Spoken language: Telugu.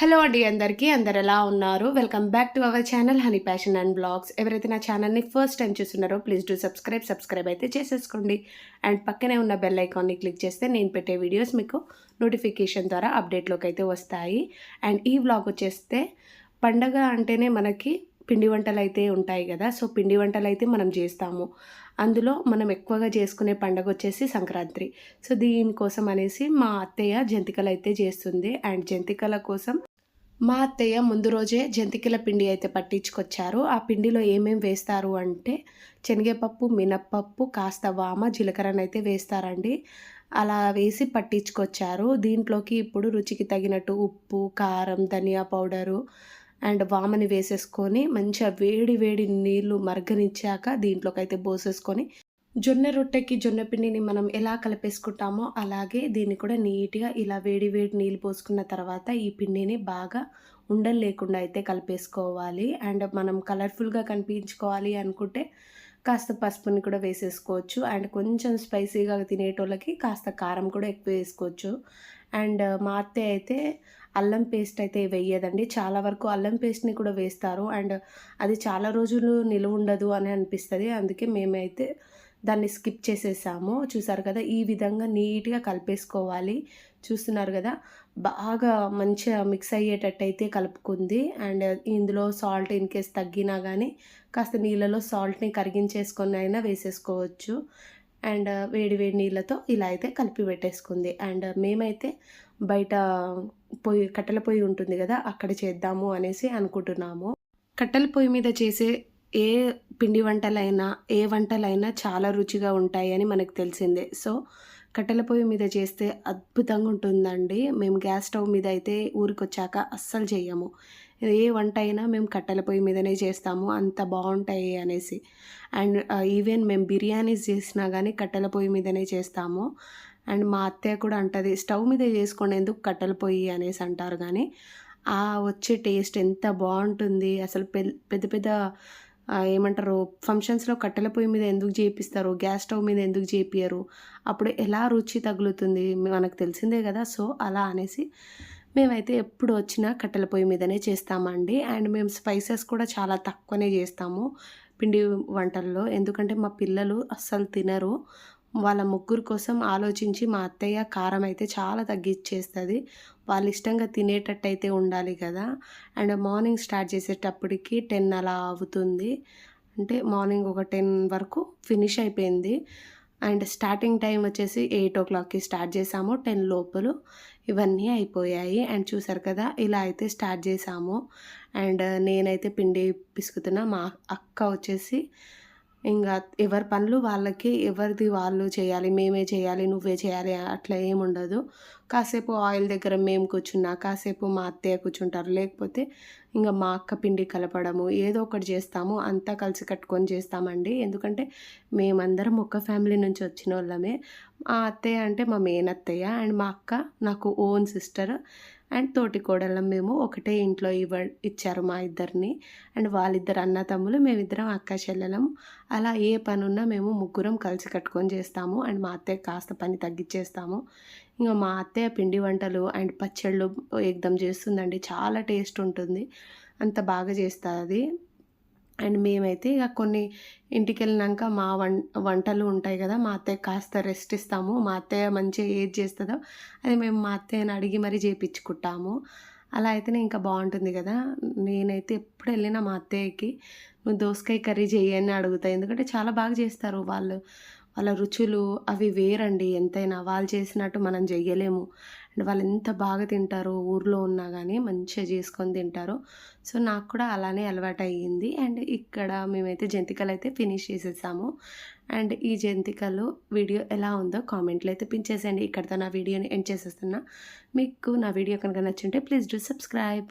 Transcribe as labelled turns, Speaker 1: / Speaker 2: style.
Speaker 1: హలో అండి అందరికీ. అందరు ఎలా ఉన్నారు? Welcome back to our channel honey passion and blogs ఎవరైతే నా ఛానల్ని ఫస్ట్ టైం చూస్తున్నారో ప్లీజ్ డూ సబ్స్క్రైబ్ సబ్స్క్రైబ్ అయితే చేసేసుకోండి. అండ్ పక్కనే ఉన్న బెల్ ఐకాన్ని క్లిక్ చేస్తే నేను పెట్టే వీడియోస్ మీకు నోటిఫికేషన్ ద్వారా అప్డేట్లోకి అయితే వస్తాయి. అండ్ ఈ వ్లాగ్ వచ్చేస్తే పండగ అంటేనే మనకి పిండి వంటలు అయితే ఉంటాయి కదా. సో పిండి వంటలు అయితే మనం చేస్తాము. అందులో మనం ఎక్కువగా చేసుకునే పండగ వచ్చేసి సంక్రాంతి. సో దీనికోసం అనేసి మా అత్తయ్య జంతికలు అయితే చేస్తుంది. అండ్ జంతికల కోసం మా అత్తయ్య ముందు రోజే జంతికల పిండి అయితే పట్టించుకొచ్చారు. ఆ పిండిలో ఏమేమి వేస్తారు అంటే శనగపప్పు మినప్పప్పు కాస్త వామ జీలకర్రనైతే అయితే వేస్తారండి. అలా వేసి పట్టించుకొచ్చారు. దీంట్లోకి ఇప్పుడు రుచికి తగినట్టు ఉప్పు కారం ధనియా పౌడరు అండ్ వామని వేసేసుకొని మంచిగా వేడి వేడి నీళ్ళు మరగనిచ్చాక దీంట్లోకి అయితే పోసేసుకొని జొన్న రొట్టెకి జొన్న పిండిని మనం ఎలా కలిపేసుకుంటామో అలాగే దీన్ని కూడా నీట్గా ఇలా వేడి వేడి నీళ్ళు పోసుకున్న తర్వాత ఈ పిండిని బాగా ఉండలు లేకుండా అయితే కలిపేసుకోవాలి. అండ్ మనం కలర్ఫుల్గా కనిపించుకోవాలి అనుకుంటే కాస్త పసుపుని కూడా వేసేసుకోవచ్చు. అండ్ కొంచెం స్పైసీగా తినేటోళ్ళకి కాస్త కారం కూడా ఎక్కువ వేసుకోవచ్చు. అండ్ మా అత్తయ్య అయితే అల్లం పేస్ట్ అయితే వేయదండి. చాలా వరకు అల్లం పేస్ట్ని కూడా వేస్తారు. అండ్ అది చాలా రోజులు నిలువ ఉండదు అని అనిపిస్తుంది. అందుకే మేమైతే దాన్ని స్కిప్ చేసేసాము. చూసారు కదా ఈ విధంగా నీట్గా కలిపేసుకోవాలి. చూస్తున్నారు కదా బాగా మంచిగా మిక్స్ అయ్యేటట్టు అయితే కలుపుకుంది. అండ్ ఇందులో సాల్ట్ ఇన్ కేస్ తగ్గినా కానీ కాస్త నీళ్ళలో సాల్ట్ని కరిగించేసుకొని అయినా వేసేసుకోవచ్చు. అండ్ వేడి వేడి నీళ్ళతో ఇలా అయితే కలిపి పెట్టేసుకుంది. అండ్ మేమైతే బయట పొయ్యి కట్టెల పొయ్యి ఉంటుంది కదా అక్కడ చేద్దాము అనేసి అనుకుంటున్నాము. కట్టెల పొయ్యి మీద చేసే ఏ పిండి వంటలైనా ఏ వంటలైనా చాలా రుచిగా ఉంటాయి అని మనకు తెలిసిందే. సో కట్టెల పొయ్యి మీద చేస్తే అద్భుతంగా ఉంటుందండి. మేము గ్యాస్ స్టవ్ మీద అయితే ఊరికొచ్చాక అస్సలు చేయము ఏ వంట అయినా మేము కట్టెల పొయ్యి మీదనే చేస్తాము. అంత బాగుంటాయి అనేసి. అండ్ ఈవెన్ మేము బిర్యానీస్ చేసినా కానీ కట్టెల పొయ్యి మీదనే చేస్తాము. అండ్ మా అత్తయ్య కూడా అంటది స్టవ్ మీద చేసుకునేందుకు కట్టెల పొయ్యి? అనేసి అంటారు కానీ ఆ వచ్చే టేస్ట్ ఎంత బాగుంటుంది. అసలు పెద్ద పెద్ద ఏమంటారు ఫంక్షన్స్లో కట్టెల పొయ్యి మీద ఎందుకు చేపిస్తారు గ్యాస్ స్టవ్ మీద ఎందుకు చేపియరు అప్పుడు ఎలా రుచి తగులుతుంది మనకు తెలిసిందే కదా. సో అలా అనేసి మేమైతే ఎప్పుడు వచ్చినా కట్టెల పొయ్యి మీదనే చేస్తామండి. అండ్ మేము స్పైసెస్ కూడా చాలా తక్కువనే చేస్తాము పిండి వంటల్లో. ఎందుకంటే మా పిల్లలు అస్సలు తినరు. వాళ్ళ ముగ్గురు కోసం ఆలోచించి మా అత్తయ్య కారం అయితే చాలా తగ్గించేస్తుంది వాళ్ళు ఇష్టంగా తినేటట్టు అయితే ఉండాలి కదా. అండ్ మార్నింగ్ స్టార్ట్ చేసేటప్పటికి టెన్ అలా అవుతుంది. అంటే మార్నింగ్ ఒక టెన్ వరకు ఫినిష్ అయిపోయింది. అండ్ స్టార్టింగ్ టైం వచ్చేసి ఎయిట్ ఓ క్లాక్కి స్టార్ట్ చేసాము. టెన్ లోపలు ఇవన్నీ అయిపోయాయి. అండ్ చూసారు కదా ఇలా అయితే స్టార్ట్ చేసాము. అండ్ నేనైతే పిండి పిసుకుతున్నా. మా అక్క వచ్చేసి ఇంకా ఎవరి పనులు వాళ్ళకి ఎవరిది వాళ్ళు చేయాలి మేమే చేయాలి నువ్వే చేయాలి అట్లా ఏముండదు. కాసేపు ఆయిల్ దగ్గర మేము కూర్చున్నా కాసేపు మా అత్తయ్య కూర్చుంటారు. లేకపోతే ఇంకా మా అక్క పిండి కలపడము ఏదో ఒకటి చేస్తాము అంతా కలిసి కట్టుకొని చేస్తామండి. ఎందుకంటే మేమందరం ఒక ఫ్యామిలీ నుంచి వచ్చిన వాళ్ళమే మా అత్తయ్య అంటే మా మెయిన్ అత్తయ్య అండ్ మా అక్క నాకు ఓన్ సిస్టర్. అండ్ తోటి కోడళ్ళం మేము ఒకటే ఇంట్లో ఇవ్వ ఇచ్చారు మా ఇద్దరిని. అండ్ వాళ్ళిద్దరు అన్న తమ్ములు మేమిద్దరం అక్క చెల్లెలం. అలా ఏ పనున్నా మేము ముగ్గురం కలిసి కట్టుకొని చేస్తాము. అండ్ మా అత్తయ్య కాస్త పని తగ్గించేస్తాము ఇంకా మా అత్తయ్య పిండి వంటలు అండ్ పచ్చళ్ళు ఎగ్దం చేస్తుందండి. చాలా టేస్ట్ ఉంటుంది. అంత బాగా చేస్తుంది. అండ్ మేమైతే ఇక కొన్ని ఇంటికి వెళ్ళినాక మా వం వంటలు ఉంటాయి కదా మా అత్తయ్య కాస్త రెస్ట్ ఇస్తాము. మా అత్తయ్య మంచిగా ఏది చేస్తుందో అది మేము మా అత్తయ్యని అడిగి మరీ చేయించుకుంటాము అలా అయితేనే ఇంకా బాగుంటుంది కదా. నేనైతే ఎప్పుడు వెళ్ళినా మా అత్తయ్యకి నువ్వు దోసకాయ కర్రీ చేయని అడుగుతాయి ఎందుకంటే చాలా బాగా చేస్తారు వాళ్ళు. వాళ్ళ రుచులు అవి వేరండి. ఎంతైనా వాళ్ళు చేసినట్టు మనం చెయ్యలేము. అండ్ వాళ్ళు ఎంత బాగా తింటారో ఊర్లో ఉన్నా కానీ మంచిగా చేసుకొని తింటారు. సో నాకు కూడా అలానే అలవాటు అయ్యింది అండ్ ఇక్కడ మేమైతే జంతికలు అయితే ఫినిష్ చేసేసాము. అండ్ ఈ జంతికలు వీడియో ఎలా ఉందో కామెంట్లో అయితే పించేసేయండి. ఇక్కడితో నా వీడియోని ఎండ్ చేసేస్తున్నా. మీకు నా వీడియో కనుక నచ్చుంటే ప్లీజ్ డూ సబ్స్క్రైబ్.